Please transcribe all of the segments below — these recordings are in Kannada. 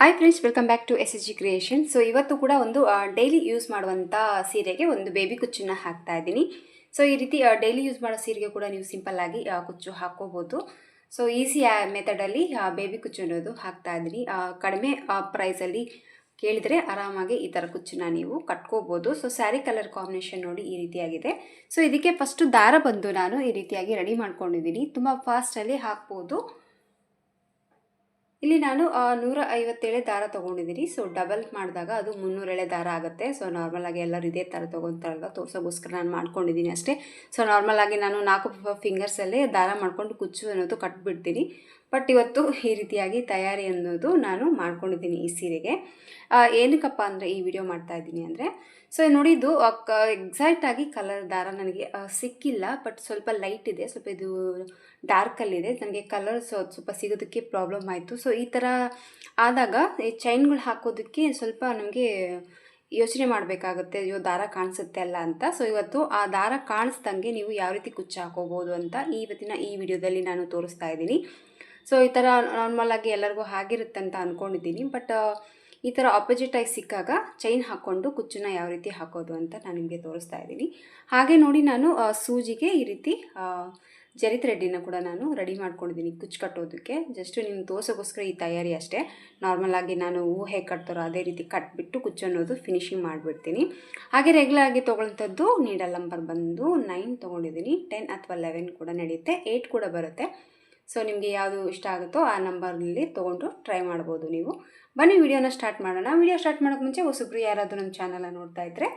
Hi friends welcome back to S S G creation so ಇವತ್ತು ಕೂಡ ಒಂದು ಡೈಲಿ ಯೂಸ್ ಮಾಡುವಂಥ ಸೀರೆಗೆ ಒಂದು ಬೇಬಿ ಕುಚ್ಚನ್ನು ಹಾಕ್ತಾ ಇದ್ದೀನಿ. ಸೊ ಈ ರೀತಿ ಡೈಲಿ ಯೂಸ್ ಮಾಡೋ ಸೀರೆಗೆ ಕೂಡ ನೀವು ಸಿಂಪಲ್ ಆಗಿ ಆ, ಕುಚ್ಚು ಹಾಕ್ಕೋಬೋದು. ಸೊ ಈಸಿ ಮೆಥಡಲ್ಲಿ ಬೇಬಿ ಕುಚ್ಚು ಅನ್ನೋದು ಹಾಕ್ತಾ ಇದ್ದೀನಿ. ಕಡಿಮೆ ಪ್ರೈಸಲ್ಲಿ ಕೇಳಿದರೆ ಆರಾಮಾಗಿ ಈ ಥರ ಕುಚ್ಚನ್ನ ನೀವು ಕಟ್ಕೋಬೋದು. ಸೊ ಸ್ಯಾರಿ ಕಲರ್ ಕಾಂಬಿನೇಷನ್ ನೋಡಿ ಈ ರೀತಿಯಾಗಿದೆ. ಸೊ ಇದಕ್ಕೆ ಫಸ್ಟು ದಾರ ಬಂದು ನಾನು ಈ ರೀತಿಯಾಗಿ ರೆಡಿ ಮಾಡ್ಕೊಂಡಿದ್ದೀನಿ. ತುಂಬ ಫಾಸ್ಟಲ್ಲಿ ಹಾಕ್ಬೋದು. ಇಲ್ಲಿ ನಾನು ನೂರ ಐವತ್ತೇಳೆ ದಾರ ತೊಗೊಂಡಿದ್ದೀನಿ ಸೊ ಡಬಲ್ ಮಾಡಿದಾಗ ಅದು ಮುನ್ನೂರೆಳೆ ದಾರ ಆಗುತ್ತೆ. ಸೊ ನಾರ್ಮಲಾಗಿ ಎಲ್ಲರೂ ಇದೇ ಥರ ತೊಗೊತಾರಲ್ಲ. ತೋರ್ಸೋಗೋಸ್ಕರ ನಾನು ಮಾಡ್ಕೊಂಡಿದ್ದೀನಿ ಅಷ್ಟೇ. ಸೊ ನಾರ್ಮಲಾಗಿ ನಾನು ನಾಲ್ಕು ಫಿಂಗರ್ಸಲ್ಲೇ ದಾರ ಮಾಡ್ಕೊಂಡು ಕುಚ್ಚು ಅನ್ನೋದು ಕಟ್ಬಿಡ್ತೀನಿ. ಬಟ್ ಇವತ್ತು ಈ ರೀತಿಯಾಗಿ ತಯಾರಿ ಅನ್ನೋದು ನಾನು ಮಾಡ್ಕೊಂಡಿದ್ದೀನಿ ಈ ಸೀರೆಗೆ. ಏನಕ್ಕಪ್ಪ ಅಂದರೆ ಈ ವಿಡಿಯೋ ಮಾಡ್ತಾ ಇದ್ದೀನಿ ಅಂದರೆ, ಸೊ ನೋಡಿ ಇದು ಎಕ್ಸಾಕ್ಟಾಗಿ ಕಲರ್ ದಾರ ನನಗೆ ಸಿಕ್ಕಿಲ್ಲ, ಬಟ್ ಸ್ವಲ್ಪ ಲೈಟ್ ಇದೆ, ಸ್ವಲ್ಪ ಇದು ಡಾರ್ಕಲ್ಲಿದೆ ನನಗೆ ಕಲರ್ ಸ್ವಲ್ಪ ಸಿಗೋದಕ್ಕೆ ಪ್ರಾಬ್ಲಮ್ ಆಯಿತು. ಸೊ ಈ ಥರ ಆದಾಗ ಈ ಚೈನ್ಗಳು ಹಾಕೋದಕ್ಕೆ ಸ್ವಲ್ಪ ನಮಗೆ ಯೋಚನೆ ಮಾಡಬೇಕಾಗುತ್ತೆ, ಅಯ್ಯೋ, ದಾರ ಕಾಣಿಸುತ್ತೆ ಅಲ್ಲ ಅಂತ. ಸೊ ಇವತ್ತು ಆ ದಾರ ಕಾಣಿಸ್ದಂಗೆ ನೀವು ಯಾವ ರೀತಿ ಕುಚ್ಚು ಹಾಕೋಬೋದು ಅಂತ ಇವತ್ತಿನ ಈ ವಿಡಿಯೋದಲ್ಲಿ ನಾನು ತೋರಿಸ್ತಾ ಇದ್ದೀನಿ. ಸೊ ಈ ಥರ ನಾರ್ಮಲಾಗಿ ಎಲ್ಲರಿಗೂ ಆಗಿರುತ್ತೆ ಅಂತ ಅಂದ್ಕೊಂಡಿದ್ದೀನಿ ಬಟ್ ಈ ಥರ ಆಪೋಸಿಟ್ ಆಗಿ ಸಿಕ್ಕಾಗ ಚೈನ್ ಹಾಕ್ಕೊಂಡು ಕುಚ್ಚನ್ನ ಯಾವ ರೀತಿ ಹಾಕೋದು ಅಂತ ನಾನು ನಿಮಗೆ ತೋರಿಸ್ತಾ ಇದ್ದೀನಿ. ಹಾಗೆ ನೋಡಿ ನಾನು ಸೂಜಿಗೆ ಈ ರೀತಿ ಜರಿ ಥ್ರೆಡ್ಡಿನ ಕೂಡ ನಾನು ರೆಡಿ ಮಾಡ್ಕೊಂಡಿದ್ದೀನಿ ಕುಚ್ಚು ಕಟ್ಟೋದಕ್ಕೆ. ಜಸ್ಟ್ ನಿಮ್ಮ ದೋಸೆಗೋಸ್ಕರ ಈ ತಯಾರಿ ಅಷ್ಟೇ. ನಾರ್ಮಲಾಗಿ ನಾನು ಹೂ ಹೇಗೆ ಕಟ್ತಾರೋ ಅದೇ ರೀತಿ ಕಟ್ಬಿಟ್ಟು ಕುಚ್ಚು ಅನ್ನೋದು ಫಿನಿಶಿಂಗ್ ಮಾಡಿಬಿಡ್ತೀನಿ. ಹಾಗೆ ರೆಗ್ಯುಲರ್ ಆಗಿ ತೊಗೊಳ್ತದ್ದು ನೀಡಲ್ ನಂಬರ್ ಬಂದು ನೈನ್ ತೊಗೊಂಡಿದ್ದೀನಿ. ಟೆನ್ ಅಥವಾ ಲೆವೆನ್ ಕೂಡ ನಡೆಯುತ್ತೆ. ಏಯ್ಟ್ ಕೂಡ ಬರುತ್ತೆ. ಸೊ ನಿಮಗೆ ಯಾವುದು ಇಷ್ಟ ಆಗುತ್ತೋ ಆ ನಂಬರ್ನಲ್ಲಿ ತೊಗೊಂಡು ಟ್ರೈ ಮಾಡ್ಬೋದು ನೀವು. ಬನ್ನಿ ವಿಡಿಯೋನ ಸ್ಟಾರ್ಟ್ ಮಾಡೋಣ. ವಿಡಿಯೋ ಸ್ಟಾರ್ಟ್ ಮಾಡೋಕ್ಕೆ ಮುಂಚೆ ಹೊಸಬ್ರು ಯಾರಾದರೂ ನಮ್ಮ ಚಾನಲ್ನ ನೋಡ್ತಾ ಇದ್ದರೆ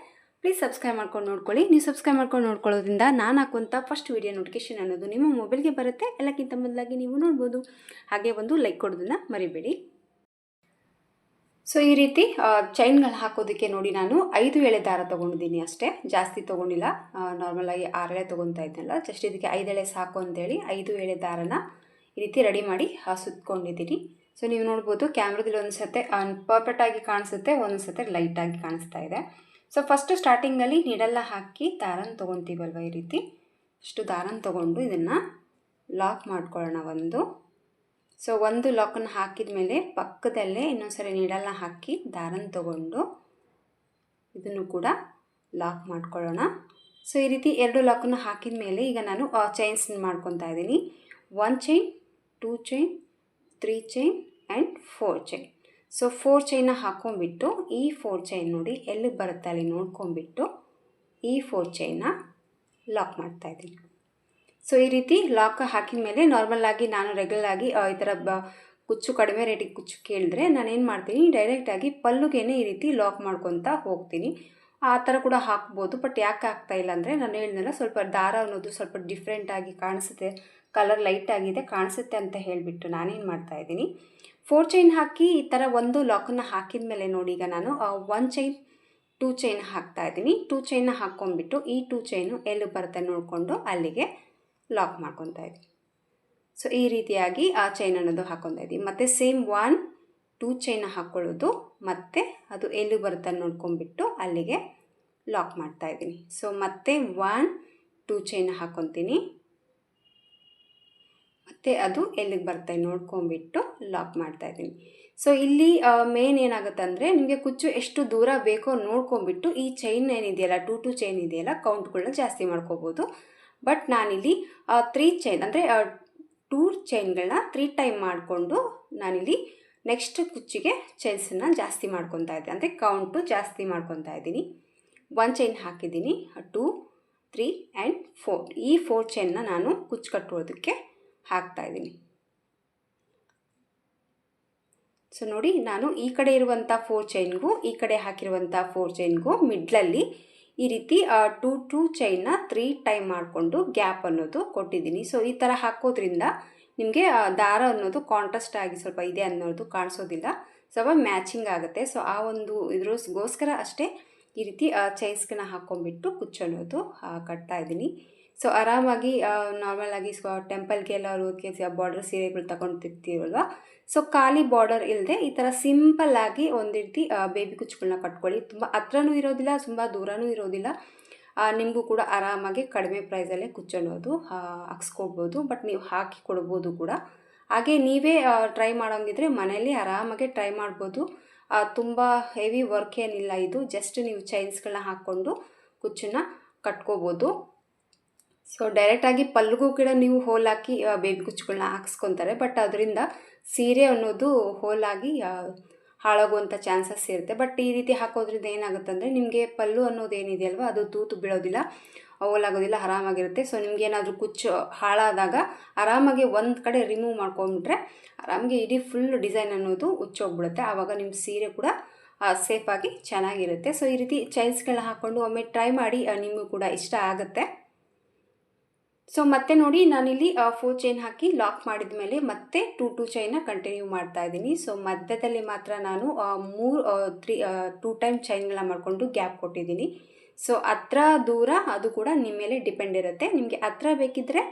ಪ್ಲೀಸ್ ಸಬ್ಸ್ಕ್ರೈಬ್ ಮಾಡ್ಕೊಂಡು ನೋಡ್ಕೊಳ್ಳಿ. ನೀವು ಸಬ್ಸ್ಕ್ರೈಬ್ ಮಾಡ್ಕೊಂಡು ನೋಡ್ಕೊಳ್ಳೋದ್ರಿಂದ ನಾನು ಹಾಕುವಂಥ ಫಸ್ಟ್ ವಿಡಿಯೋ ನೋಟಿಫಿಕೇಶನ್ ಅನ್ನೋದು ನಿಮ್ಮ ಮೊಬೈಲ್ಗೆ ಬರುತ್ತೆ. ಎಲ್ಲಕ್ಕಿಂತ ಮೊದಲಾಗಿ ನೀವು ನೋಡ್ಬೋದು. ಹಾಗೆ ಒಂದು ಲೈಕ್ ಕೊಡೋದನ್ನು ಮರಿಬೇಡಿ. ಸೊ ಈ ರೀತಿ ಚೈನ್ಗಳು ಹಾಕೋದಕ್ಕೆ ನೋಡಿ ನಾನು ಐದು ಎಳೆ ದಾರ ತೊಗೊಂಡಿದ್ದೀನಿ ಅಷ್ಟೇ. ಜಾಸ್ತಿ ತೊಗೊಂಡಿಲ್ಲ. ನಾರ್ಮಲಾಗಿ ಆರು ಎಳೆ ತೊಗೊತಾ ಇದ್ದನಲ್ಲ ಜಸ್ಟ್ ಇದಕ್ಕೆ ಐದು ಎಳೆ ಸಾಕು ಅಂತೇಳಿ ಐದು ಎಳೆ ದಾರನ ಈ ರೀತಿ ರೆಡಿ ಮಾಡಿ ಸುತ್ಕೊಂಡಿದ್ದೀನಿ ಸೊ ನೀವು ನೋಡ್ಬೋದು ಕ್ಯಾಮ್ರದಲ್ಲಿ ಒಂದು ಸತೆ ಪರ್ಫೆಕ್ಟಾಗಿ ಕಾಣಿಸುತ್ತೆ ಒಂದು ಸತೆ ಲೈಟಾಗಿ ಕಾಣಿಸ್ತಾ ಇದೆ. ಸೊ ಫಸ್ಟು ಸ್ಟಾರ್ಟಿಂಗಲ್ಲಿ ನೀಡೆಲ್ಲ ಹಾಕಿ ದಾರನ ತೊಗೊತೀವಲ್ವ ಈ ರೀತಿ? ಇಷ್ಟು ದಾರನ ತೊಗೊಂಡು ಇದನ್ನು ಲಾಕ್ ಮಾಡ್ಕೊಳ್ಳೋಣ ಒಂದು. ಸೊ ಒಂದು ಲಾಕನ್ನು ಹಾಕಿದ ಮೇಲೆ ಪಕ್ಕದಲ್ಲೇ ಇನ್ನೊಂದ್ಸರಿ ನೀಡೆಲ್ಲ ಹಾಕಿ ದಾರನ ತಗೊಂಡು ಇದನ್ನು ಕೂಡ ಲಾಕ್ ಮಾಡ್ಕೊಳ್ಳೋಣ. ಸೊ ಈ ರೀತಿ ಎರಡು ಲಾಕನ್ನು ಹಾಕಿದ ಮೇಲೆ ಈಗ ನಾನು ಚೈನ್ಸ್ ಮಾಡ್ಕೊತಾ ಇದ್ದೀನಿ. One chain two chain three chain and four chain so four ಚೈನ ಹಾಕೊಂಡ್ಬಿಟ್ಟು ಈ ಫೋರ್ ಚೈನ್ ನೋಡಿ ಎಲ್ಲಿ ಬರುತ್ತೆ ಅಲ್ಲಿ ನೋಡ್ಕೊಂಬಿಟ್ಟು ಈ ಫೋರ್ ಚೈನ ಲಾಕ್ ಮಾಡ್ತಾ ಇದ್ದೀನಿ. ಸೊ ಈ ರೀತಿ ಲಾಕ್ ಹಾಕಿದ ಮೇಲೆ ನಾರ್ಮಲ್ ಆಗಿ ನಾನು ರೆಗ್ಯುಲರ್ ಆಗಿ ಆ, ಈ ಥರ ಬ ಕುಚ್ಚು ಕಡಿಮೆ ರೇಟಿಗೆ ಕುಚ್ಚು ಕೇಳಿದ್ರೆ ನಾನು ಏನು ಮಾಡ್ತೀನಿ ಡೈರೆಕ್ಟಾಗಿ ಪಲ್ಲುಗೇನೆ ಈ ರೀತಿ ಲಾಕ್ ಮಾಡ್ಕೊತಾ ಹೋಗ್ತೀನಿ. ಆ ಥರ ಕೂಡ ಹಾಕ್ಬೋದು ಬಟ್ ಯಾಕೆ ಆಗ್ತಾ ಇಲ್ಲ ಅಂದರೆ ನಾನು ಹೇಳಿದ್ನಲ್ಲ ಸ್ವಲ್ಪ ದಾರ ಅನ್ನೋದು ಸ್ವಲ್ಪ ಡಿಫ್ರೆಂಟಾಗಿ ಕಾಣಿಸುತ್ತೆ. ಕಲರ್ ಲೈಟ್ ಆಗಿದೆ, ಕಾಣಿಸುತ್ತೆ ಅಂತ ಹೇಳಿಬಿಟ್ಟು ನಾನೇನು ಮಾಡ್ತಾ ಇದ್ದೀನಿ. ಫೋರ್ ಚೈನ್ ಹಾಕಿ ಈ ಥರ ಒಂದು ಲಾಕನ್ನು ಹಾಕಿದ ಮೇಲೆ ನೋಡಿ ಈಗ ನಾನು ಒನ್ ಚೈನ್ ಟೂ ಚೈನ್ ಹಾಕ್ತಾ ಇದ್ದೀನಿ. ಟೂ ಚೈನ್ನ ಹಾಕ್ಕೊಂಡ್ಬಿಟ್ಟು ಈ ಟೂ ಚೈನು ಎಲ್ಲಿ ಬರುತ್ತೆ ನೋಡಿಕೊಂಡು ಅಲ್ಲಿಗೆ ಲಾಕ್ ಮಾಡ್ಕೊತಾ ಇದ್ದೀನಿ. ಸೊ ಈ ರೀತಿಯಾಗಿ ಆ ಚೈನ್ ಅನ್ನೋದು ಹಾಕ್ಕೊತಾ ಇದ್ದೀನಿ. ಮತ್ತು ಸೇಮ್ ಒನ್ ಟೂ ಚೈನ್ ಹಾಕ್ಕೊಳ್ಳೋದು ಮತ್ತು ಅದು ಎಲ್ಲಿ ಬರುತ್ತೆ ನೋಡ್ಕೊಂಬಿಟ್ಟು ಅಲ್ಲಿಗೆ ಲಾಕ್ ಮಾಡ್ತಾ ಇದ್ದೀನಿ. ಸೊ ಮತ್ತೆ ಒನ್ ಟೂ ಚೈನ್ ಹಾಕ್ಕೊತೀನಿ. ಮತ್ತು ಅದು ಎಲ್ಲಿಗೆ ಬರುತ್ತೆ ನೋಡ್ಕೊಂಬಿಟ್ಟು ಲಾಕ್ ಮಾಡ್ತಾ ಇದ್ದೀನಿ. ಸೊ ಇಲ್ಲಿ ಮೇನ್ ಏನಾಗುತ್ತೆ ಅಂದರೆ ನಿಮಗೆ ಕುಚ್ಚು ಎಷ್ಟು ದೂರ ಬೇಕೋ ನೋಡ್ಕೊಂಬಿಟ್ಟು ಈ ಚೈನ್ ಏನಿದೆಯಲ್ಲ ಟೂ ಟು ಚೈನ್ ಇದೆಯಲ್ಲ ಕೌಂಟ್ಗಳನ್ನ ಜಾಸ್ತಿ ಮಾಡ್ಕೋಬೋದು. ಬಟ್ ನಾನಿಲ್ಲಿ ತ್ರೀ ಚೈನ್ ಅಂದರೆ ಟೂ ಚೈನ್ಗಳನ್ನ ತ್ರೀ ಟೈಮ್ ಮಾಡಿಕೊಂಡು ನಾನಿಲ್ಲಿ ನೆಕ್ಸ್ಟ್ ಕುಚ್ಚಿಗೆ ಚೈನ್ಸನ್ನು ಜಾಸ್ತಿ ಮಾಡ್ಕೊತಾ ಇದ್ದೆ. ಅಂದರೆ ಕೌಂಟು ಜಾಸ್ತಿ ಮಾಡ್ಕೊತಾ ಇದ್ದೀನಿ. ಒನ್ ಚೈನ್ ಹಾಕಿದ್ದೀನಿ. ಟೂ ತ್ರೀ ಆ್ಯಂಡ್ ಫೋರ್ ಈ ಫೋರ್ ಚೈನ್ನ ನಾನು ಕುಚ್ಚು ಕಟ್ಟೋದಕ್ಕೆ ಹಾಕ್ತಾ ಇದ್ದೀನಿ. ಸೊ ನೋಡಿ ನಾನು ಈ ಕಡೆ ಇರುವಂಥ ಫೋರ್ ಚೈನ್ಗೂ ಈ ಕಡೆ ಹಾಕಿರುವಂಥ ಫೋರ್ ಚೈನ್ಗೂ ಮಿಡ್ಲಲ್ಲಿ ಈ ರೀತಿ ಟೂ ಟೂ ಚೈನ್ನ ತ್ರೀ ಟೈಮ್ ಮಾಡಿಕೊಂಡು ಗ್ಯಾಪ್ ಅನ್ನೋದು ಕೊಟ್ಟಿದ್ದೀನಿ. ಸೊ ಈ ಥರ ಹಾಕೋದ್ರಿಂದ ನಿಮಗೆ ದಾರ ಅನ್ನೋದು ಕಾಂಟ್ರಾಸ್ಟ್ ಆಗಿ ಸ್ವಲ್ಪ ಇದೆ ಅನ್ನೋದು ಕಾಣಿಸೋದಿಲ್ಲ. ಸ್ವಲ್ಪ ಮ್ಯಾಚಿಂಗ್ ಆಗುತ್ತೆ. ಸೊ ಆ ಒಂದು ಇದ್ರಗೋಸ್ಕರ ಅಷ್ಟೇ ಈ ರೀತಿ ಚೈನ್ಸ್ಗಳನ್ನ ಹಾಕ್ಕೊಂಬಿಟ್ಟು ಕುಚ್ಚು ಅನ್ನೋದು ಆ, ಕಟ್ತಾ ಇದ್ದೀನಿ. ಸೊ ಆರಾಮಾಗಿ ನಾರ್ಮಲ್ ಆಗಿ ಸ್ವ ಟೆಂಪಲ್ಗೆಲ್ಲ ಹೋಗೋದಕ್ಕೆ ಬಾರ್ಡರ್ ಸೀರೆಗಳು ತಗೊಂತಿರ್ತೀವಲ್ವ ಸೊ ಖಾಲಿ ಬಾರ್ಡರ್ ಇಲ್ಲದೆ ಈ ಥರ ಸಿಂಪಲ್ ಆಗಿ ಒಂದು ರೀತಿ ಬೇಬಿ ಕುಚ್ಚುಗಳನ್ನ ಕಟ್ಕೊಳ್ಳಿ. ತುಂಬ ಹತ್ರನೂ ಇರೋದಿಲ್ಲ, ತುಂಬ ದೂರನೂ ಇರೋದಿಲ್ಲ. ನಿಮಗೂ ಕೂಡ ಆರಾಮಾಗಿ ಕಡಿಮೆ ಪ್ರೈಸಲ್ಲೇ ಕುಚ್ಚನ್ನೋದು ಹಾಕ್ಸ್ಕೊಬೋದು. ಬಟ್ ನೀವು ಹಾಕಿ ಕೊಡ್ಬೋದು ಕೂಡ. ಹಾಗೆ ನೀವೇ ಟ್ರೈ ಮಾಡೋಂಗಿದ್ರೆ ಮನೆಯಲ್ಲಿ ಆರಾಮಾಗಿ ಟ್ರೈ ಮಾಡ್ಬೋದು. ತುಂಬ ಹೆವಿ ವರ್ಕ್ ಏನಿಲ್ಲ ಇದು. ಜಸ್ಟ್ ನೀವು ಚೈನ್ಸ್ಗಳನ್ನ ಹಾಕ್ಕೊಂಡು ಕುಚ್ಚನ್ನ ಕಟ್ಕೋಬೋದು. ಸೊ ಡೈರೆಕ್ಟಾಗಿ ಪಲ್ಲುಗೂ ಕೂಡ ನೀವು ಹೋಲ್ ಹಾಕಿ ಬೇಬಿ ಕುಚ್ಚುಗಳನ್ನ ಹಾಕ್ಸ್ಕೊತಾರೆ. ಬಟ್ ಅದರಿಂದ ಸೀರೆ ಅನ್ನೋದು ಹೋಲಾಗಿ ಹಾಳಾಗುವಂಥ ಚಾನ್ಸಸ್ ಇರುತ್ತೆ. ಬಟ್ ಈ ರೀತಿ ಹಾಕೋದ್ರಿಂದ ಏನಾಗುತ್ತೆ ಅಂದರೆ ನಿಮಗೆ ಪಲ್ಲು ಅನ್ನೋದು ಏನಿದೆಯಲ್ವ, ಅದು ತೂತು ಬೀಳೋದಿಲ್ಲ, ಹೋಲಾಗೋದಿಲ್ಲ, ಆರಾಮಾಗಿರುತ್ತೆ. ಸೊ ನಿಮ್ಗೆ ಏನಾದರೂ ಕುಚ್ಚು ಹಾಳಾದಾಗ ಆರಾಮಾಗಿ ಒಂದು ಕಡೆ ರಿಮೂವ್ ಮಾಡ್ಕೊಂಡ್ಬಿಟ್ರೆ ಆರಾಮಾಗಿ ಇಡೀ ಫುಲ್ ಡಿಸೈನ್ ಅನ್ನೋದು ಉಚ್ಚೋಗ್ಬಿಡುತ್ತೆ ಆವಾಗ ನಿಮ್ಮ ಸೀರೆ ಕೂಡ ಸೇಫಾಗಿ ಚೆನ್ನಾಗಿರುತ್ತೆ. ಸೊ ಈ ರೀತಿ ಚೈಲ್ಸ್ಗಳನ್ನ ಹಾಕ್ಕೊಂಡು ಒಮ್ಮೆ ಟ್ರೈ ಮಾಡಿ ನಿಮಗೂ ಕೂಡ ಇಷ್ಟ ಆಗುತ್ತೆ. ಸೊ ಮತ್ತೆ ನೋಡಿ, ನಾನಿಲ್ಲಿ ಫೋರ್ ಚೈನ್ ಹಾಕಿ ಲಾಕ್ ಮಾಡಿದ ಮೇಲೆ ಮತ್ತೆ ಟೂ ಟೂ ಚೈನ್ನ ಕಂಟಿನ್ಯೂ ಮಾಡ್ತಾ ಇದ್ದೀನಿ. ಸೊ ಮಧ್ಯದಲ್ಲಿ ಮಾತ್ರ ನಾನು ಮೂರು ತ್ರೀ ಟೂ ಟೈಮ್ ಚೈನ್ಗಳನ್ನ ಮಾಡಿಕೊಂಡು ಗ್ಯಾಪ್ ಕೊಟ್ಟಿದ್ದೀನಿ. ಸೊ ಹತ್ರ ದೂರ ಅದು ಕೂಡ ನಿಮ್ಮ ಮೇಲೆ ಡಿಪೆಂಡ್ ಇರುತ್ತೆ. ನಿಮಗೆ ಹತ್ರ ಬೇಕಿದ್ದರೆ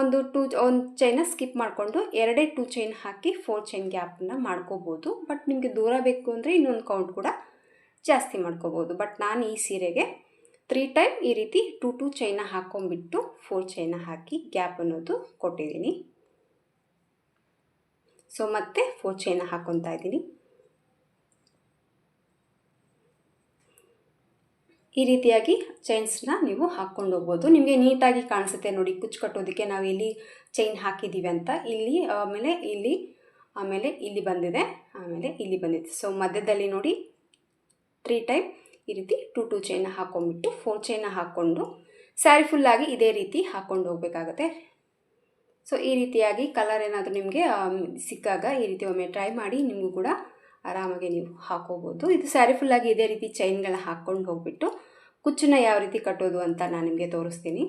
ಒಂದು ಟೂ ಒಂದು ಚೈನ ಸ್ಕಿಪ್ ಮಾಡಿಕೊಂಡು ಎರಡೇ ಟೂ ಚೈನ್ ಹಾಕಿ ಫೋರ್ ಚೈನ್ ಗ್ಯಾಪನ್ನ ಮಾಡ್ಕೋಬೋದು. ಬಟ್ ನಿಮಗೆ ದೂರ ಬೇಕು ಅಂದರೆ ಇನ್ನೊಂದು ಕೌಂಟ್ ಕೂಡ ಜಾಸ್ತಿ ಮಾಡ್ಕೋಬೋದು. ಬಟ್ ನಾನು ಈ ಸೀರೆಗೆ ತ್ರೀ ಟೈಮ್ ಈ ರೀತಿ ಟೂ ಟೂ ಚೈನ ಹಾಕೊಂಬಿಟ್ಟು ಫೋರ್ ಚೈನ ಹಾಕಿ ಗ್ಯಾಪ್ ಅನ್ನೋದು ಕೊಟ್ಟಿದ್ದೀನಿ. ಸೊ ಮತ್ತೆ ಫೋರ್ ಚೈನ ಹಾಕೊತಾ ಇದ್ದೀನಿ. ಈ ರೀತಿಯಾಗಿ ಚೈನ್ಸ್ನ ನೀವು ಹಾಕ್ಕೊಂಡು ಹೋಗ್ಬೋದು. ನಿಮಗೆ ನೀಟಾಗಿ ಕಾಣಿಸುತ್ತೆ ನೋಡಿ ಕುಚ್ಚು ಕಟ್ಟೋದಕ್ಕೆ ನಾವು ಇಲ್ಲಿ ಚೈನ್ ಹಾಕಿದ್ದೀವಿ ಅಂತ. ಇಲ್ಲಿ, ಆಮೇಲೆ ಇಲ್ಲಿ ಆಮೇಲೆ ಇಲ್ಲಿ ಬಂದಿದೆ, ಆಮೇಲೆ ಇಲ್ಲಿ ಬಂದಿದೆ. ಸೊ ಮಧ್ಯದಲ್ಲಿ ನೋಡಿ ತ್ರೀ ಟೈಮ್ ಈ ರೀತಿ ಟು ಟು ಚೈನ ಹಾಕೊಂಡ್ಬಿಟ್ಟು ಫೋರ್ ಚೈನ ಹಾಕ್ಕೊಂಡು ಸ್ಯಾರಿ ಫುಲ್ಲಾಗಿ ಇದೇ ರೀತಿ ಹಾಕ್ಕೊಂಡು ಹೋಗಬೇಕಾಗತ್ತೆ. ಸೊ ಈ ರೀತಿಯಾಗಿ ಕಲರ್ ಏನಾದರೂ ನಿಮಗೆ ಸಿಕ್ಕಾಗ ಈ ರೀತಿ ಒಮ್ಮೆ ಟ್ರೈ ಮಾಡಿ ನಿಮಗೂ ಕೂಡ ಆರಾಮಾಗಿ ನೀವು ಹಾಕೋಬೋದು. ಇದು ಸ್ಯಾರಿ ಫುಲ್ಲಾಗಿ ಇದೇ ರೀತಿ ಚೈನ್ಗಳನ್ನ ಹಾಕ್ಕೊಂಡು ಹೋಗ್ಬಿಟ್ಟು ಕುಚ್ಚನ್ನ ಯಾವ ರೀತಿ ಕಟ್ಟೋದು ಅಂತ ನಾನು ನಿಮಗೆ ತೋರಿಸ್ತೀನಿ.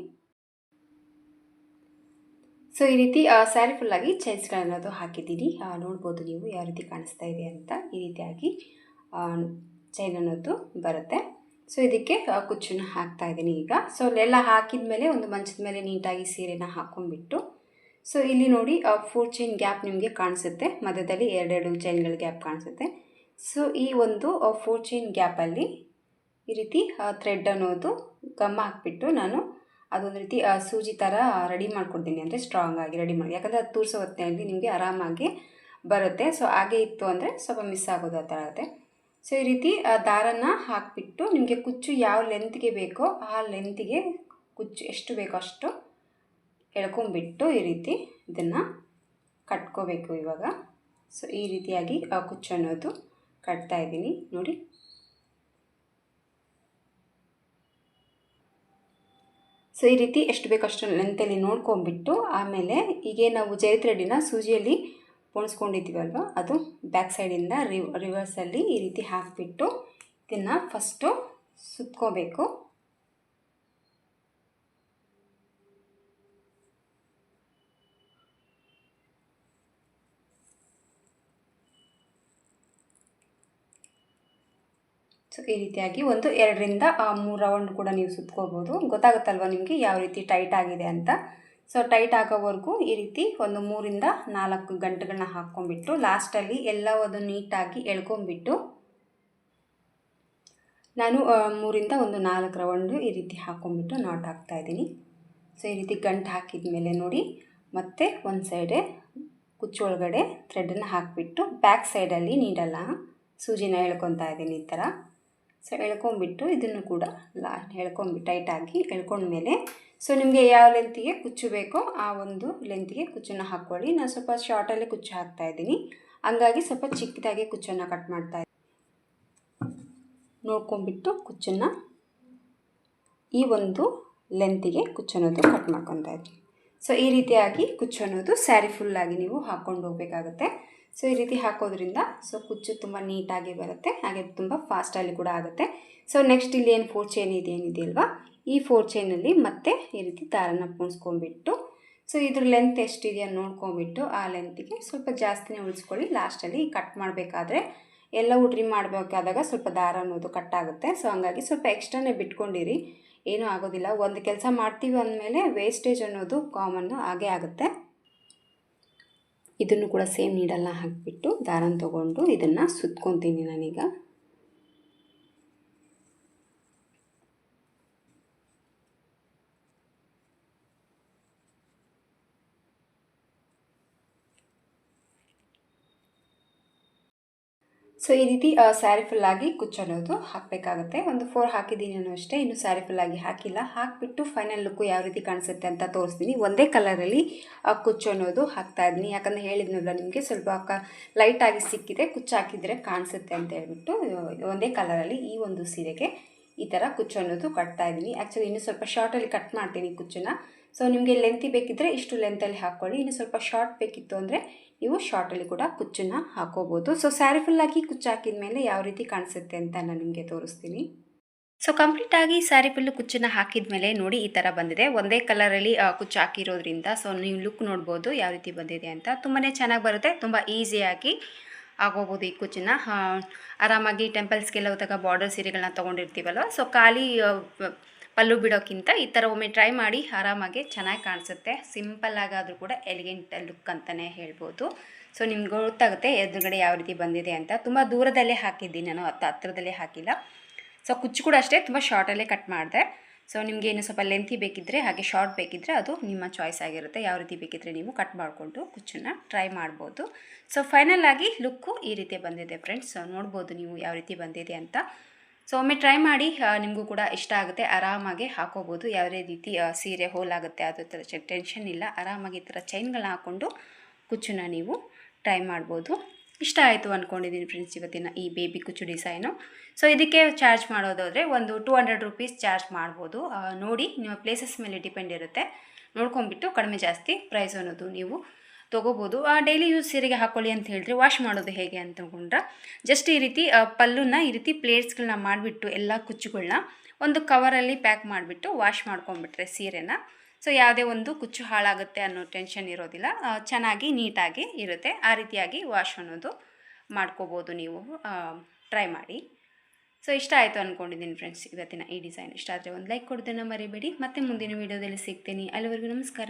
ಸೊ ಈ ರೀತಿ ಸ್ಯಾರಿ ಫುಲ್ಲಾಗಿ ಚೈನ್ಸ್ಗಳನ್ನೋದು ಹಾಕಿದ್ದೀನಿ ನೋಡ್ಬೋದು ನೀವು ಯಾವ ರೀತಿ ಕಾಣಿಸ್ತಾ ಇದೆ ಅಂತ. ಈ ರೀತಿಯಾಗಿ ಚೈನ್ ಅನ್ನೋದು ಬರುತ್ತೆ. ಸೊ ಇದಕ್ಕೆ ಕುಚ್ಚನ್ನು ಹಾಕ್ತಾ ಇದ್ದೀನಿ ಈಗ. ಸೊ ಅಲ್ಲೆಲ್ಲ ಹಾಕಿದ ಮೇಲೆ ಒಂದು ಮಂಚದ ಮೇಲೆ ನೀಟಾಗಿ ಸೀರೆನ ಹಾಕ್ಕೊಂಡ್ಬಿಟ್ಟು ಸೊ ಇಲ್ಲಿ ನೋಡಿ ಫೋರ್ ಚೈನ್ ಗ್ಯಾಪ್ ನಿಮಗೆ ಕಾಣಿಸುತ್ತೆ. ಮಧ್ಯದಲ್ಲಿ ಎರಡೆರಡು ಚೈನ್ಗಳ ಗ್ಯಾಪ್ ಕಾಣಿಸುತ್ತೆ. ಸೊ ಈ ಒಂದು ಫೋರ್ ಚೈನ್ ಗ್ಯಾಪಲ್ಲಿ ಈ ರೀತಿ ಥ್ರೆಡ್ ಅನ್ನೋದು ಗಮ್ಮ ಹಾಕ್ಬಿಟ್ಟು ನಾನು ಅದೊಂದು ರೀತಿ ಸೂಜಿ ಥರ ರೆಡಿ ಮಾಡ್ಕೊಡ್ತೀನಿ. ಅಂದರೆ ಸ್ಟ್ರಾಂಗ್ ಆಗಿ ರೆಡಿ ಮಾಡಿ. ಯಾಕಂದರೆ ಅದು ತೂರಿಸೋ ಹೊತ್ತಿನಲ್ಲಿ ನಿಮಗೆ ಆರಾಮಾಗಿ ಬರುತ್ತೆ. ಸೊ ಹಾಗೆ ಇತ್ತು ಅಂದರೆ ಸ್ವಲ್ಪ ಮಿಸ್ ಆಗೋದು ಆ ಥರ ಆಗುತ್ತೆ. ಸೊ, ಈ ರೀತಿ ದಾರನ ಹಾಕಿಬಿಟ್ಟು ನಿಮಗೆ ಕುಚ್ಚು ಯಾವ ಲೆಂತ್ಗೆ ಬೇಕೋ ಆ ಲೆಂತ್ಗೆ ಕುಚ್ಚು ಎಷ್ಟು ಬೇಕೋ ಅಷ್ಟು ಎಳ್ಕೊಂಬಿಟ್ಟು ಈ ರೀತಿ ಇದನ್ನು ಕಟ್ಕೋಬೇಕು ಇವಾಗ. ಸೊ, ಈ ರೀತಿಯಾಗಿ, ಆ, ಕುಚ್ಚು ಅನ್ನೋದು ಕಟ್ತಾ ಇದ್ದೀನಿ. ನೋಡಿ. ಸೊ, ಈ ರೀತಿ ಎಷ್ಟು ಬೇಕಷ್ಟು ಲೆಂತಲ್ಲಿ ನೋಡ್ಕೊಂಬಿಟ್ಟು ಆಮೇಲೆ ಹೀಗೆ ನಾವು ಜೈತ್ರೆಡಿನ ಸೂಜಿಯಲ್ಲಿ ಪೋಣಿಸ್ಕೊಂಡಿದ್ದೀವಲ್ವ ಅದು ಬ್ಯಾಕ್ ಸೈಡಿಂದ ರಿವ್ ರಿವರ್ಸಲ್ಲಿ ಈ ರೀತಿ ಹಾಕಿಬಿಟ್ಟು ಇದನ್ನು ಫಸ್ಟು ಸುತ್ಕೋಬೇಕು. ಸೊ ಈ ರೀತಿಯಾಗಿ ಒಂದು ಎರಡರಿಂದ ಮೂರು ರೌಂಡ್ ಕೂಡ ನೀವು ಸುತ್ಕೋಬೋದು. ಗೊತ್ತಾಗುತ್ತಲ್ವ ನಿಮಗೆ ಯಾವ ರೀತಿ ಟೈಟ್ ಆಗಿದೆ ಅಂತ? ಸೊ ಟೈಟ್ ಆಗೋವರೆಗೂ ಈ ರೀತಿ ಒಂದು ಮೂರಿಂದ ನಾಲ್ಕು ಗಂಟೆಗಳನ್ನ ಹಾಕ್ಕೊಂಡ್ಬಿಟ್ಟು ಲಾಸ್ಟಲ್ಲಿ ಎಲ್ಲವೂ ನೀಟಾಗಿ ಎಳ್ಕೊಂಬಿಟ್ಟು ನಾನು ಮೂರಿಂದ ಒಂದು ನಾಲ್ಕು ರೌಂಡು ಈ ರೀತಿ ಹಾಕ್ಕೊಂಬಿಟ್ಟು ನಾಟ್ ಹಾಕ್ತಾಯಿದ್ದೀನಿ ಸೊ ಈ ರೀತಿ ಗಂಟು ಹಾಕಿದ ಮೇಲೆ ನೋಡಿ, ಮತ್ತೆ ಒಂದು ಸೈಡೆ ಕುಚ್ಚು ಒಳಗಡೆ ಥ್ರೆಡನ್ನು ಹಾಕಿಬಿಟ್ಟು ಬ್ಯಾಕ್ ಸೈಡಲ್ಲಿ ನೀಡಲ್ಲ. ಸೂಜಿನ ಎಳ್ಕೊತಾ ಇದ್ದೀನಿ ಈ ಥರ. ಸೊ ಎಳ್ಕೊಂಬಿಟ್ಟು ಇದನ್ನು ಕೂಡ ಲಾ ಎಳ್ಕೊಂಬಿಟ್ಟು ಟೈಟಾಗಿ ಎಳ್ಕೊಂಡ್ಮೇಲೆ ಸೊ ನಿಮಗೆ ಯಾವ ಲೆಂತಿಗೆ ಕುಚ್ಚು ಬೇಕೋ ಆ ಒಂದು ಲೆಂತಿಗೆ ಕುಚ್ಚನ್ನು ಹಾಕ್ಕೊಳ್ಳಿ. ನಾನು ಸ್ವಲ್ಪ ಶಾರ್ಟಲ್ಲಿ ಕುಚ್ಚು ಹಾಕ್ತಾ ಇದ್ದೀನಿ. ಹಂಗಾಗಿ ಸ್ವಲ್ಪ ಚಿಕ್ಕದಾಗಿ ಕುಚ್ಚನ್ನು ಕಟ್ ಮಾಡ್ತಾ ನೋಡ್ಕೊಂಬಿಟ್ಟು ಕುಚ್ಚನ್ನು ಈ ಒಂದು ಲೆಂತಿಗೆ ಕುಚ್ಚನ್ನೋದು ಕಟ್ ಮಾಡ್ಕೊತಾ ಇದ್ದೀನಿ. ಸೊ ಈ ರೀತಿಯಾಗಿ ಕುಚ್ಚು ಅನ್ನೋದು ಸ್ಯಾರಿ ಫುಲ್ಲಾಗಿ ನೀವು ಹಾಕ್ಕೊಂಡು ಹೋಗಬೇಕಾಗುತ್ತೆ. ಸೊ ಈ ರೀತಿ ಹಾಕೋದ್ರಿಂದ ಸೊ, ಕುಚ್ಚು ತುಂಬ ನೀಟಾಗಿ ಬರುತ್ತೆ. ಹಾಗೆ ತುಂಬ ಫಾಸ್ಟಲ್ಲಿ ಕೂಡ ಆಗುತ್ತೆ. ಸೊ ನೆಕ್ಸ್ಟ್ ಇಲ್ಲಿ ಏನು ಫೋರ್ ಚೈನ್ ಇದೆ ಏನಿದೆಯಲ್ವಾ ಈ ಫೋರ್ ಚೈನಲ್ಲಿ ಮತ್ತೆ ಈ ರೀತಿ ದಾರನ ಪೂಣಿಸ್ಕೊಂಡ್ಬಿಟ್ಟು ಸೊ ಇದ್ರ ಲೆಂತ್ ಎಷ್ಟಿದೆಯಾ ನೋಡ್ಕೊಂಬಿಟ್ಟು ಆ ಲೆಂತಿಗೆ ಸ್ವಲ್ಪ ಜಾಸ್ತಿನೇ ಉಳಿಸ್ಕೊಳ್ಳಿ. ಲಾಸ್ಟಲ್ಲಿ ಕಟ್ ಮಾಡಬೇಕಾದ್ರೆ ಎಲ್ಲ ಉಡ್ರಿ ಮಾಡಬೇಕಾದಾಗ ಸ್ವಲ್ಪ ದಾರ ಅನ್ನೋದು ಕಟ್ ಆಗುತ್ತೆ. ಸೊ ಹಂಗಾಗಿ ಸ್ವಲ್ಪ ಎಕ್ಸ್ಟ್ರಾನೇ ಬಿಟ್ಕೊಂಡಿರಿ. ಏನೂ ಆಗೋದಿಲ್ಲ. ಒಂದು ಕೆಲಸ ಮಾಡ್ತೀವಿ ಅಂದಮೇಲೆ ವೇಸ್ಟೇಜ್ ಅನ್ನೋದು ಕಾಮನ್ನು ಹಾಗೇ ಆಗುತ್ತೆ. ಇದನ್ನು ಕೂಡ ಸೇಮ್ ನೀಡಲ್ಲ ಹಾಕಿಬಿಟ್ಟು ದಾರನ ತೊಗೊಂಡು ಇದನ್ನು ಸುತ್ಕೊತೀನಿ ನಾನೀಗ. ಸೊ ಈ ರೀತಿ ಸ್ಯಾರಿ ಫುಲ್ಲಾಗಿ ಕುಚ್ಚನ್ನೋದು ಹಾಕಬೇಕಾಗುತ್ತೆ. ಒಂದು ಫೋರ್ ಹಾಕಿದ್ದೀನಿ ನಾನು ಅಷ್ಟೇ, ಇನ್ನು ಸ್ಯಾರಿ ಫುಲ್ಲಾಗಿ ಹಾಕಿಲ್ಲ. ಹಾಕಿಬಿಟ್ಟು ಫೈನಲ್ ಲುಕ್ಕು ಯಾವ ರೀತಿ ಕಾಣಿಸುತ್ತೆ ಅಂತ ತೋರಿಸ್ತೀನಿ. ಒಂದೇ ಕಲರಲ್ಲಿ ಕುಚ್ಚು ಅನ್ನೋದು ಹಾಕ್ತಾ ಇದ್ದೀನಿ. ಯಾಕಂದರೆ ಹೇಳಿದ್ನಲ್ಲ ನಿಮಗೆ, ಸ್ವಲ್ಪ ಕ ಲೈಟಾಗಿ ಸಿಕ್ಕಿದೆ, ಕುಚ್ಚು ಹಾಕಿದರೆ ಕಾಣಿಸುತ್ತೆ ಅಂತ ಹೇಳ್ಬಿಟ್ಟು, ಒಂದೇ ಕಲರಲ್ಲಿ ಈ ಒಂದು ಸೀರೆಗೆ ಈ ಥರ ಕುಚ್ಚು ಅನ್ನೋದು ಕಟ್ತಾ ಇದ್ದೀನಿ. ಆ್ಯಕ್ಚುಲಿ ಇನ್ನೂ ಸ್ವಲ್ಪ ಶಾರ್ಟಲ್ಲಿ ಕಟ್ ಮಾಡ್ತೀನಿ ಕುಚ್ಚನ್ನ. ಸೊ ನಿಮಗೆ ಲೆಂತಿ ಬೇಕಿದ್ದರೆ ಇಷ್ಟು ಲೆಂತಲ್ಲಿ ಹಾಕ್ಕೊಳ್ಳಿ. ಇನ್ನು ಸ್ವಲ್ಪ ಶಾರ್ಟ್ ಬೇಕಿತ್ತು ಅಂದರೆ ನೀವು ಶಾರ್ಟಲ್ಲಿ ಕೂಡ ಕುಚ್ಚನ್ನು ಹಾಕೋಬೋದು. ಸೊ ಸ್ಯಾರಿ ಹಾಕಿ ಕುಚ್ಚು ಹಾಕಿದ ಮೇಲೆ ಯಾವ ರೀತಿ ಕಾಣಿಸುತ್ತೆ ಅಂತ ನಾನು ನಿಮಗೆ ತೋರಿಸ್ತೀನಿ. ಸೊ ಕಂಪ್ಲೀಟಾಗಿ ಸ್ಯಾರಿ ಫುಲ್ಲು ಕುಚ್ಚನ್ನು ಹಾಕಿದ ಮೇಲೆ ನೋಡಿ ಈ ಥರ ಬಂದಿದೆ. ಒಂದೇ ಕಲರಲ್ಲಿ ಕುಚ್ಚು ಹಾಕಿರೋದ್ರಿಂದ ಸೊ ನೀವು ಲುಕ್ ನೋಡ್ಬೋದು ಯಾವ ರೀತಿ ಬಂದಿದೆ ಅಂತ. ತುಂಬಾ ಚೆನ್ನಾಗಿ ಬರುತ್ತೆ. ತುಂಬ ಈಸಿಯಾಗಿ ಆಗೋಗ್ಬೋದು ಈ ಕುಚ್ಚನ್ನ. ಆರಾಮಾಗಿ ಟೆಂಪಲ್ಸ್ಗೆಲ್ಲ ಹೋದಾಗ ಬಾರ್ಡರ್ ಸೀರೆಗಳನ್ನ ತೊಗೊಂಡಿರ್ತೀವಲ್ವ? ಸೊ ಖಾಲಿ ಪಲ್ಲು ಬಿಡೋಕ್ಕಿಂತ ಈ ಥರ ಒಮ್ಮೆ ಟ್ರೈ ಮಾಡಿ ಆರಾಮಾಗಿ ಚೆನ್ನಾಗಿ ಕಾಣಿಸುತ್ತೆ. ಸಿಂಪಲ್ ಆಗಾದರೂ ಕೂಡ ಎಲಿಗೆಂಟ್ ಲುಕ್ ಅಂತಲೇ ಹೇಳ್ಬೋದು. ಸೊ ನಿಮ್ಗೆ ಗೊತ್ತಾಗುತ್ತೆ ಎದುರುಗಡೆ ಯಾವ ರೀತಿ ಬಂದಿದೆ ಅಂತ. ತುಂಬ ದೂರದಲ್ಲೇ ಹಾಕಿದ್ದೀನಿ ನಾನು ಹತ್ತು ಹತ್ರದಲ್ಲೇ ಹಾಕಿಲ್ಲ. ಸೊ ಕುಚ್ಚು ಕೂಡ ಅಷ್ಟೇ, ತುಂಬ ಶಾರ್ಟಲ್ಲೇ ಕಟ್ ಮಾಡಿದೆ. ಸೊ ನಿಮಗೆ ಏನು ಸ್ವಲ್ಪ ಲೆಂತಿ ಬೇಕಿದ್ದರೆ ಹಾಗೆ ಶಾರ್ಟ್ ಬೇಕಿದ್ದರೆ ಅದು ನಿಮ್ಮ ಚಾಯ್ಸ್ ಆಗಿರುತ್ತೆ. ಯಾವ ರೀತಿ ಬೇಕಿದ್ದರೆ ನೀವು ಕಟ್ ಮಾಡಿಕೊಂಡು ಕುಚ್ಚನ್ನು ಟ್ರೈ ಮಾಡ್ಬೋದು. ಸೊ ಫೈನಲ್ ಆಗಿ ಲುಕ್ಕು ಈ ರೀತಿ ಬಂದಿದೆ ಫ್ರೆಂಡ್ಸ್ ನೋಡ್ಬೋದು ನೀವು ಯಾವ ರೀತಿ ಬಂದಿದೆ ಅಂತ. ಸೊ ಒಮ್ಮೆ ಟ್ರೈ ಮಾಡಿ ನಿಮಗೂ ಕೂಡ ಇಷ್ಟ ಆಗುತ್ತೆ. ಆರಾಮಾಗಿ ಹಾಕೋಬೋದು. ಯಾವುದೇ ರೀತಿ ಸೀರೆ ಹೋಲಾಗುತ್ತೆ ಅದ್ರ ಥರ ಟೆನ್ಷನ್ ಇಲ್ಲ. ಆರಾಮಾಗಿ ಈ ಥರ ಚೈನ್ಗಳನ್ನ ಹಾಕ್ಕೊಂಡು ಕುಚ್ಚನ್ನ ನೀವು ಟ್ರೈ ಮಾಡ್ಬೋದು. ಇಷ್ಟ ಆಯಿತು ಅಂದ್ಕೊಂಡಿದ್ದೀನಿ ಫ್ರೆಂಡ್ಸ್ ಇವತ್ತಿನ ಈ ಬೇಬಿ ಕುಚ್ಚು ಡಿಸೈನು ಸೊ ಇದಕ್ಕೆ ಚಾರ್ಜ್ ಮಾಡೋದಾದರೆ ಒಂದು ಟೂ ಹಂಡ್ರೆಡ್ ರುಪೀಸ್ ಚಾರ್ಜ್ ಮಾಡ್ಬೋದು. ನೋಡಿ, ನಿಮ್ಮ ಪ್ಲೇಸಸ್ ಮೇಲೆ ಡಿಪೆಂಡ್ ಇರುತ್ತೆ. ನೋಡ್ಕೊಂಬಿಟ್ಟು ಕಡಿಮೆ ಜಾಸ್ತಿ ಪ್ರೈಸ್ ಅನ್ನೋದು ನೀವು ತೊಗೋಬೋದು. ಡೈಲಿ ಯೂಸ್ ಸೀರೆಗೆ ಹಾಕೊಳ್ಳಿ ಅಂತ ಹೇಳಿದ್ರೆ ವಾಶ್ ಮಾಡೋದು ಹೇಗೆ ಅಂತ ಅಂತಕೊಂಡ್ರೆ ಜಸ್ಟ್ ಈ ರೀತಿ ಪಲ್ಲುನ ಈ ರೀತಿ ಪ್ಲೇಟ್ಸ್ಗಳನ್ನ ಮಾಡಿಬಿಟ್ಟು ಎಲ್ಲ ಕುಚ್ಚುಗಳನ್ನ ಒಂದು ಕವರಲ್ಲಿ ಪ್ಯಾಕ್ ಮಾಡಿಬಿಟ್ಟು ವಾಶ್ ಮಾಡ್ಕೊಂಬಿಟ್ರೆ ಸೀರೆನ. ಸೊ ಯಾವುದೇ ಒಂದು ಕುಚ್ಚು ಹಾಳಾಗುತ್ತೆ ಅನ್ನೋ ಟೆನ್ಷನ್ ಇರೋದಿಲ್ಲ. ಚೆನ್ನಾಗಿ ನೀಟಾಗಿ ಇರುತ್ತೆ. ಆ ರೀತಿಯಾಗಿ ವಾಶ್ ಅನ್ನೋದು ಮಾಡ್ಕೋಬೋದು ನೀವು. ಟ್ರೈ ಮಾಡಿ. ಸೊ ಇಷ್ಟ ಆಯಿತು ಅಂದ್ಕೊಂಡಿದ್ದೀನಿ ಫ್ರೆಂಡ್ಸ್ ಇವತ್ತಿನ ಈ ಡಿಸೈನ್ ಇಷ್ಟ ಆದರೆ ಒಂದು ಲೈಕ್ ಕೊಡೋದನ್ನು ಮರಿಬೇಡಿ. ಮತ್ತೆ ಮುಂದಿನ ವೀಡಿಯೋದಲ್ಲಿ ಸಿಗ್ತೀನಿ. ಅಲ್ಲಿವರೆಗೂ ನಮಸ್ಕಾರ.